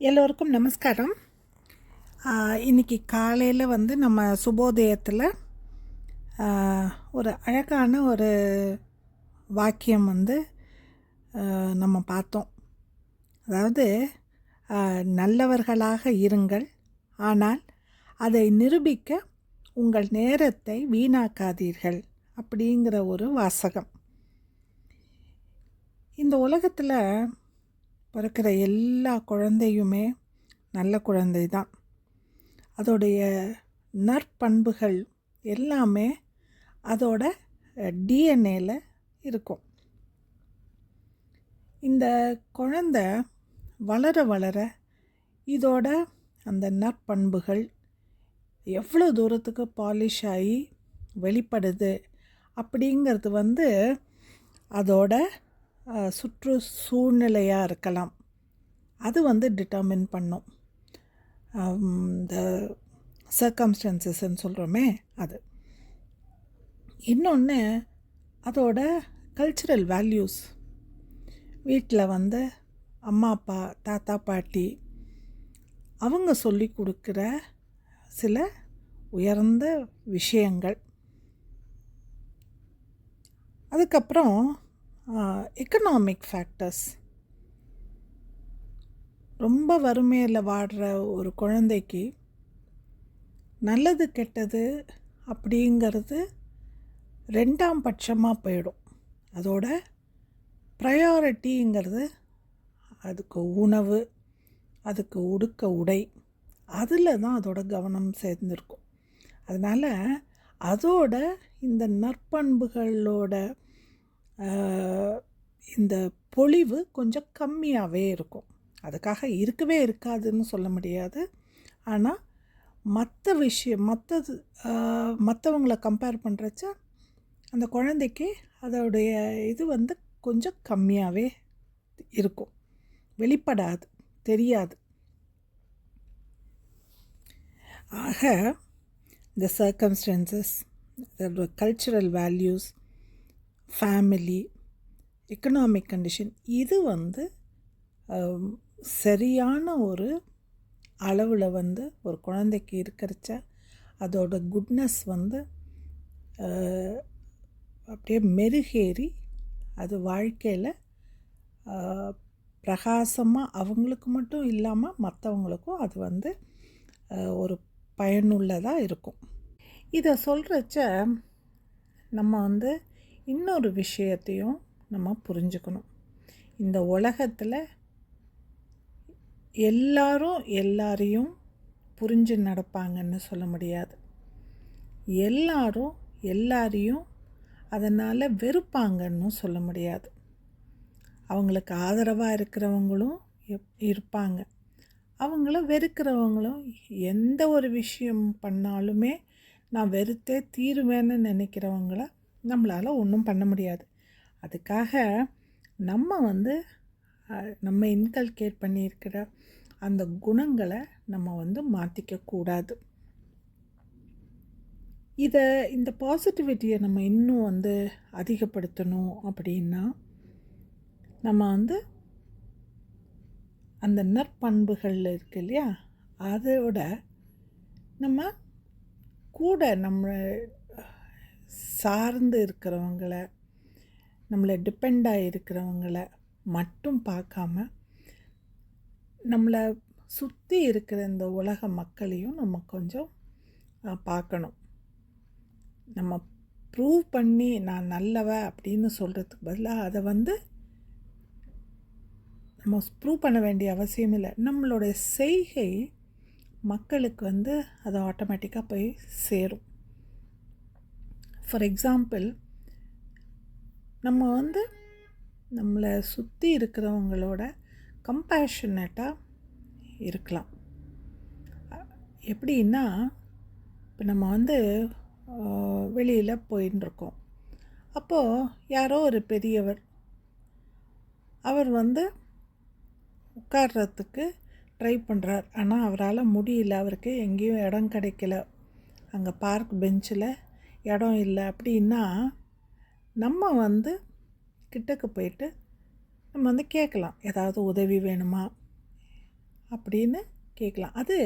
எல்லோருக்கும் நமஸ்காரம். இன்றைக்கி இன்னைக்கு காலையில் வந்து நம்ம சுபோதயத்தில் ஒரு அழகான ஒரு வாக்கியம் வந்து நம்ம பார்த்தோம். அதாவது நல்லவர்களாக இருங்கள் ஆனால் அதை நிரூபிக்க உங்கள் நேரத்தை வீணாக்காதீர்கள் அப்படிங்கிற ஒரு வாசகம். இந்த உலகத்தில் பிறக்கிற எல்லா குழந்தையுமே நல்ல குழந்தை தான். அதோடைய நற்பண்புகள் எல்லாமே அதோட டிஎன்ஏல இருக்கும். இந்த குழந்தை வளர வளர இதோட அந்த நற்பண்புகள் எவ்வளோ தூரத்துக்கு பாலிஷ் ஆகி வெளிப்படுது அப்படிங்கிறது வந்து அதோட சுற்று சூழ்நிலையாக இருக்கலாம். அது வந்து டிட்டர்மின் பண்ணும். இந்த சர்க்கம்ஸ்டன்சஸ்ன்னு சொல்கிறோமே அது. இன்னொன்று அதோட கல்ச்சுரல் வேல்யூஸ் வீட்டில் வந்து அம்மா அப்பா தாத்தா பாட்டி அவங்க சொல்லி கொடுக்குற சில உயர்ந்த விஷயங்கள். அதுக்கப்புறம் எக்கனாமிக் ஃபேக்டர்ஸ் ரொம்ப வறுமையில் வாடுற ஒரு குழந்தைக்கு நல்லது கெட்டது அப்படிங்கிறது ரெண்டாம் பட்சமாக போயிடும். அதோட ப்ரையாரிட்டிங்கிறது அதுக்கு உணவு அதுக்கு உடுக்க உடை அதில் தான் அதோட கவனம் சேர்ந்துருக்கும். அதனால் அதோட இந்த நற்பண்புகளோட இந்த பொழிவு கொஞ்சம் கம்மியாகவே இருக்கும். அதுக்காக இருக்கவே இருக்காதுன்னு சொல்ல முடியாது. ஆனால் மற்ற விஷயம் மற்றது மற்றவங்கள கம்பேர் பண்ணுறச்ச அந்த குழந்தைக்கு அதோடைய இது வந்து கொஞ்சம் கம்மியாகவே இருக்கும். வெளிப்படாது தெரியாது. ஆக இந்த சர்க்கம்ஸ்டன்சஸ் அதோட cultural values family economic condition இது வந்து um, சரியான ஒரு அளவில் வந்து ஒரு குழந்தைக்கு இருக்கிறச்ச அதோட குட்னஸ் வந்து uh, அப்படியே மெருகேறி அது வாழ்க்கையில் uh, பிரகாசமாக அவங்களுக்கு மட்டும் இல்லாமல் மற்றவங்களுக்கும் அது வந்து uh, ஒரு பயனுள்ளதாக இருக்கும். இதை சொல்கிறச்ச நம்ம வந்து இன்னொரு விஷயத்தையும் நம்ம புரிஞ்சுக்கணும். இந்த உலகத்தில் எல்லாரும் எல்லாரையும் புரிஞ்சு நடப்பாங்கன்னு சொல்ல முடியாது. எல்லாரும் எல்லாரையும் அதனால் வெறுப்பாங்கன்னு சொல்ல முடியாது. அவங்களுக்கு ஆதரவாக இருக்கிறவங்களும் இருப்பாங்க. அவங்கள வெறுக்கிறவங்களும் எந்த ஒரு விஷயம் பண்ணாலுமே நான் வெறுத்தே தீருவேன்னு நினைக்கிறவங்கள நம்மளால் ஒன்றும் பண்ண முடியாது. அதுக்காக நம்ம வந்து நம்ம இன்கல்கேட் பண்ணியிருக்கிற அந்த குணங்களை நம்ம வந்து மாற்றிக்க கூடாது. இதை இந்த பாசிட்டிவிட்டியை நம்ம இன்னும் வந்து அதிகப்படுத்தணும் அப்படின்னா நம்ம வந்து அந்த நற்பண்புகள் இருக்கு இல்லையா? அதோட நம்ம கூட நம்ம சார்ந்து இருக்கிறவங்கள நம்மளை டிபெண்டாக இருக்கிறவங்கள மட்டும் பார்க்காம நம்மளை சுற்றி இருக்கிற இந்த உலக மக்களையும் நம்ம கொஞ்சம் பார்க்கணும். நம்ம ப்ரூவ் பண்ணி நான் நல்லவ அப்படின்னு சொல்கிறதுக்கு பதிலாக அதை வந்து நம்ம ப்ரூவ் பண்ண வேண்டிய அவசியம் இல்லை. நம்மளுடைய செய்கை மக்களுக்கு வந்து அது ஆட்டோமேட்டிக்காக போய் சேரும். ஃபார் எக்ஸாம்பிள் நம்ம வந்து நம்மளை சுற்றி இருக்கிறவங்களோட கம்பேஷனட்டாக இருக்கலாம். எப்படின்னா இப்போ நம்ம வந்து வெளியில் போயின்னு அப்போது யாரோ ஒரு பெரியவர் அவர் வந்து உட்கார்றதுக்கு ட்ரை பண்ணுறார் ஆனால் அவரால் முடியல. அவருக்கு எங்கேயும் இடம் கிடைக்கல. அங்கே பார்க் பெஞ்சில் இடம் இல்லை அப்படின்னா நம்ம வந்து கிட்டக்கு போயிட்டு நம்ம வந்து கேட்கலாம். ஏதாவது உதவி வேணுமா? அப்படின்னு கேட்கலாம். அது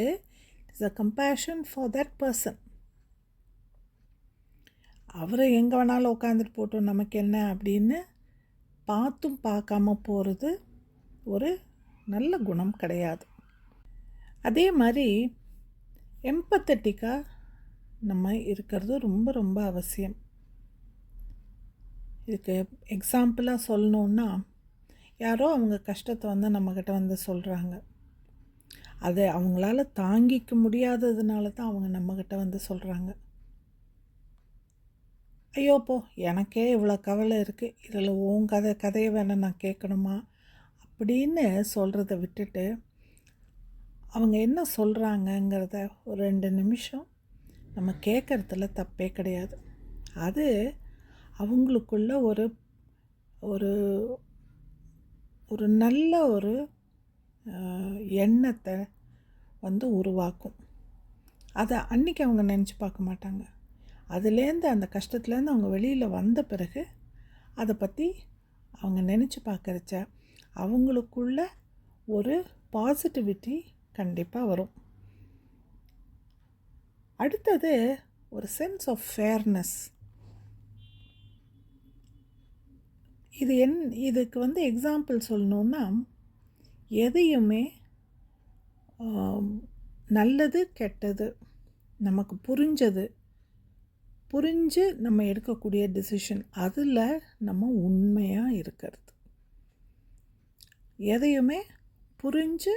it's a compassion for that person அவரை எங்கே வேணாலும் உட்காந்துட்டு போட்டோம். நமக்கு என்ன அப்படின்னு பார்த்தும் பார்க்காம போகிறது ஒரு நல்ல குணம் கிடையாது. அதே மாதிரி எம்பத்தட்டிக்காக நம்ம இருக்கிறது ரொம்ப ரொம்ப அவசியம். இதுக்கு எக்ஸாம்பிளாக சொல்லணுன்னா யாரோ அவங்க கஷ்டத்தை வந்து நம்மக்கிட்ட வந்து சொல்கிறாங்க அதை அவங்களால தாங்கிக்க முடியாததுனால தான் அவங்க நம்மக்கிட்ட வந்து சொல்கிறாங்க ஐயோ போ எனக்கே இவ்வளோ கவலை இருக்குது இதில் உன் கதை கதையை வேணால் நான் கேட்கணுமா? அப்படின்னு சொல்கிறத விட்டுட்டு அவங்க என்ன சொல்கிறாங்கங்கிறத ஒரு ரெண்டு நிமிஷம் நம்ம கேட்குறதுல தப்பே கிடையாது. அது அவங்களுக்குள்ள ஒரு ஒரு ஒரு நல்ல ஒரு எண்ணத்தை வந்து உருவாக்கும். அதை அன்றைக்கி அவங்க நினச்சி பார்க்க மாட்டாங்க. அதுலேருந்து அந்த கஷ்டத்துலேருந்து அவங்க வெளியில் வந்த பிறகு அதை பற்றி அவங்க நினச்சி பார்க்குறச்ச அவங்களுக்குள்ள ஒரு பாசிட்டிவிட்டி கண்டிப்பாக வரும். அடுத்தது ஒரு சென்ஸ் ஆஃப் ஃபேர்னஸ் இது என் இதுக்கு வந்து எக்ஸாம்பிள் சொல்லணுன்னா எதையுமே நல்லது கெட்டது நமக்கு புரிஞ்சது புரிஞ்சு நம்ம எடுக்கக்கூடிய டிசிஷன் அதில் நம்ம உண்மையாக இருக்கிறது. எதையுமே புரிஞ்சு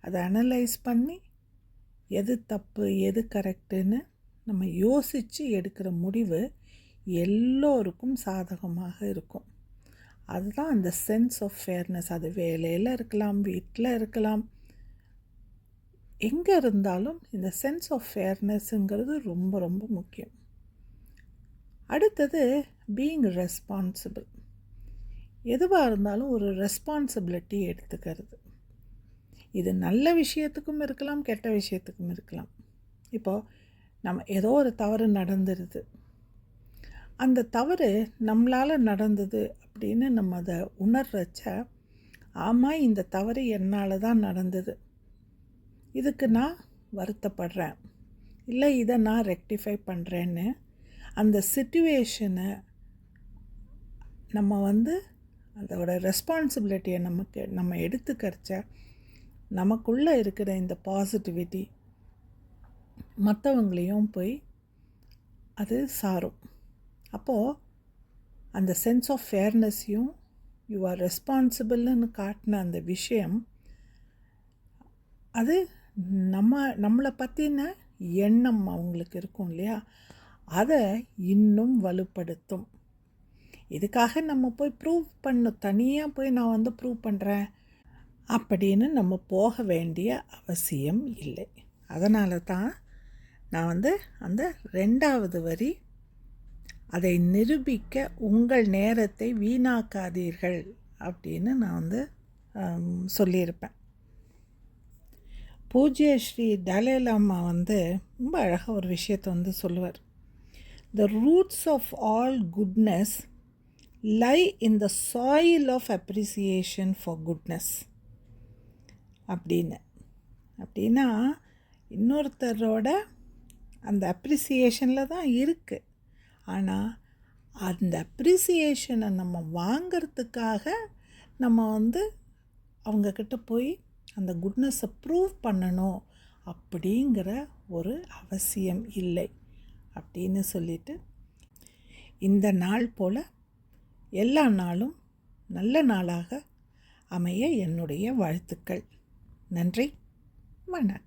அதை அனலைஸ் பண்ணி எது தப்பு எது கரெக்டுன்னு நம்ம யோசித்து எடுக்கிற முடிவு எல்லோருக்கும் சாதகமாக இருக்கும். அதுதான் அந்த சென்ஸ் ஆஃப் ஃபேர்னஸ் அது வேலையில் இருக்கலாம் வீட்டில் இருக்கலாம். எங்கே இருந்தாலும் இந்த சென்ஸ் ஆஃப் ஃபேர்னஸ்ங்கிறது ரொம்ப ரொம்ப முக்கியம். அடுத்தது பீயிங் ரெஸ்பான்சிபிள் எதுவாக இருந்தாலும் ஒரு ரெஸ்பான்சிபிலிட்டி எடுத்துக்கிறது. இது நல்ல விஷயத்துக்கும் இருக்கலாம் கெட்ட விஷயத்துக்கும் இருக்கலாம். இப்போது நம்ம ஏதோ ஒரு தவறு நடந்துருது. அந்த தவறு நம்மளால் நடந்தது அப்படின்னு நம்ம அதை உணர்றச்ச ஆமாம் இந்த தவறு என்னால் தான் நடந்தது. இதுக்கு நான் வருத்தப்படுறேன். இல்லை இதை நான் ரெக்டிஃபை பண்ணுறேன்னு அந்த சுச்சுவேஷனை நம்ம வந்து அதோட ரெஸ்பான்சிபிலிட்டியை நமக்கு நம்ம எடுத்துக்கரிச்ச நமக்குள்ளே இருக்கிற இந்த பாசிட்டிவிட்டி மற்றவங்களையும் போய் அது சாரும். அப்போது அந்த சென்ஸ் ஆஃப் ஃபேர்னஸையும் யூ ஆர் ரெஸ்பான்சிபிள்னு காட்டின அந்த விஷயம் அது நம்ம நம்மளை பற்றின எண்ணம் அவங்களுக்கு இருக்கும் இல்லையா? அதை இன்னும் வலுப்படுத்தும். இதுக்காக நம்ம போய் ப்ரூவ் பண்ண. தனியாக போய் நான் வந்து ப்ரூவ் பண்ணுறேன் அப்படின்னு நம்ம போக வேண்டிய அவசியம் இல்லை. அதனால தான் நான் வந்து அந்த ரெண்டாவது வரி அதை நிரூபிக்க உங்கள் நேரத்தை வீணாக்காதீர்கள் அப்படின்னு நான் வந்து சொல்லியிருப்பேன். பூஜ்ய ஸ்ரீ டலேலாமா வந்து ரொம்ப அழகாக ஒரு விஷயத்தை வந்து சொல்லுவார். The roots of all goodness lie in the soil of appreciation for goodness அப்படின்னு. அப்படின்னா இன்னொருத்தரோட அந்த அப்ரிசியேஷனில் தான் இருக்குது ஆனால் அந்த அப்ரிசியேஷனை நம்ம வாங்கிறதுக்காக நம்ம வந்து அவங்கக்கிட்ட போய் அந்த குட்னஸை ப்ரூவ் பண்ணணும் அப்படிங்கிற ஒரு அவசியம் இல்லை அப்படின்னு சொல்லிட்டு இந்த நாள் போல் எல்லா நாளும் நல்ல நாளாக அமைய என்னுடைய வாழ்த்துக்கள். நன்றி வணக்கம்